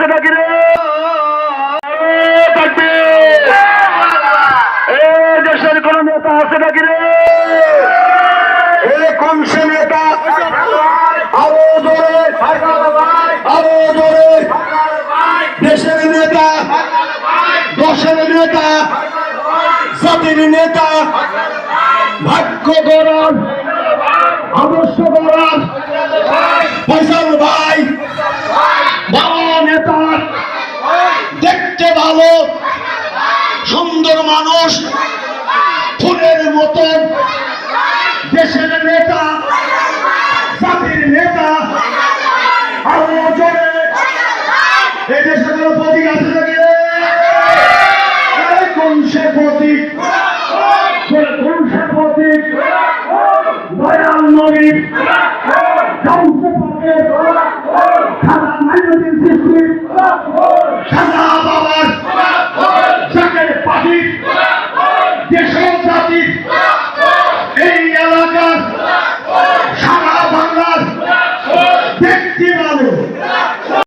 আছে নাকি রে? দেশের কোন নেতা আছে নাকি রে? এ কোন সে নেতা আরও জোরে আরও জোরে। দেশের নেতা, দশের নেতা, জাতির নেতা, ভাগ্য গরম সুন্দর মানুষ, ফুলের মতন দেশের নেতা, জাতির নেতা, আরও জোরে। এই দেশের কোনো প্রতীক আছে নাকি? রে? এই কোন সে প্রতীক? কোন সে প্রতীক? দয়াল নবী। গাউসে পাকের খাজা মাইনুদ্দিন চিশতি খাজা বাবার ব্যক্তিভাবে